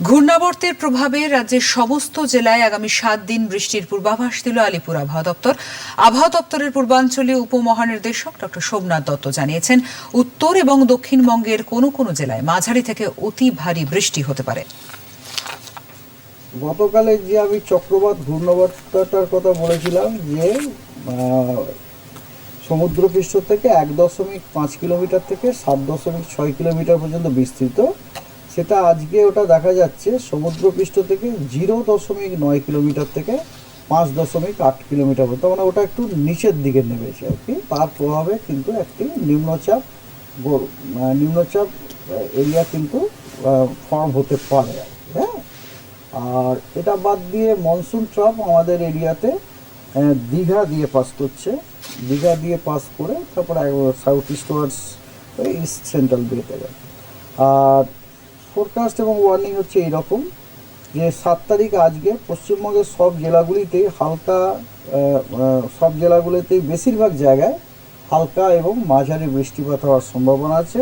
ঘূর্ণাবর্তের প্রভাবে রাজ্যের সমস্ত জেলায় আগামী সাত দিন বৃষ্টির পূর্বাভাস দিল আলিপুর আবহাওয়া দপ্তর। আবহাওয়া দপ্তরের পূর্বাঞ্চলীয় উপমহানির্দেশক ডক্টর সোমনাথ দত্ত জানিয়েছেন, উত্তর এবং দক্ষিণবঙ্গের কোনো কোনো জেলায় মাঝারি থেকে অতি ভারী বৃষ্টি হতে পারে। গতকালে যে আমি চক্রবাত ঘূর্ণাবর্তটার কথা বলেছিলাম যে সমুদ্রপৃষ্ঠ থেকে এক দশমিক পাঁচ কিলোমিটার থেকে সাত দশমিক ছয় কিলোমিটার পর্যন্ত বিস্তৃত। সেটা আজকে ওটা দেখা যাচ্ছে সমুদ্রপৃষ্ঠ থেকে জিরো দশমিক নয় কিলোমিটার থেকে পাঁচ দশমিক আট কিলোমিটার পর্যন্ত। মানে ওটা একটু নিচের দিকে নেমেছে আর কি। তার প্রভাবে কিন্তু একটি নিম্নচাপ গো- নিম্নচাপ এরিয়া কিন্তু ফর্ম হতে পারে হ্যাঁ? আর এটা বাদ দিয়ে মনসুন ট্রাপ আমাদের এরিয়াতে দীঘা দিয়ে পাস করছে। দীঘা দিয়ে পাস করে তারপরে সাউথ ইস্ট ওয়ার্ডস ইস্ট সেন্ট্রাল গেছে। আর ফোরকাস্ট এবং ওয়ার্নিং হচ্ছে এইরকম যে সাত তারিখ আজকে পশ্চিমবঙ্গের সব জেলাগুলিতে হালকা সব জেলাগুলিতে বেশিরভাগ জায়গায় হালকা এবং মাঝারি বৃষ্টিপাত হওয়ার সম্ভাবনা আছে।